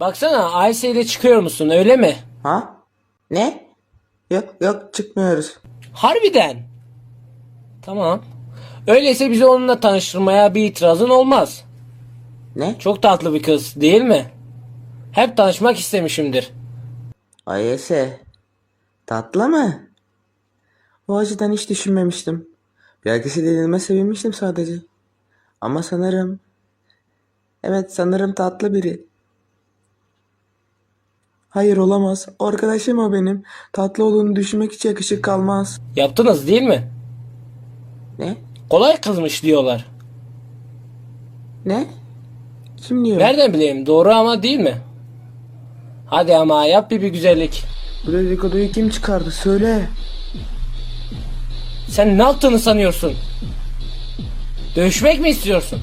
Baksana Ayşe ile çıkıyor musun öyle mi? Ha? Ne? Yok yok çıkmıyoruz. Harbiden. Tamam. Öyleyse bizi onunla tanıştırmaya bir itirazın olmaz. Ne? Çok tatlı bir kız değil mi? Hep tanışmak istemişimdir. Ayese. Tatlı mı? O açıdan hiç düşünmemiştim. Belki denilme sevinmiştim sadece. Ama sanırım... Evet sanırım tatlı biri. Hayır olamaz. Arkadaşım o benim. Tatlı olduğunu düşünmek hiç yakışık kalmaz. Yaptınız değil mi? Ne? Kolay kızmış diyorlar. Ne? Kim diyor? Nereden bileyim doğru ama değil mi? Hadi ama yap bir, bir güzellik. Bu dedikoduyu kim çıkardı? Söyle. Sen ne yaptığını sanıyorsun? Dövüşmek mi istiyorsun?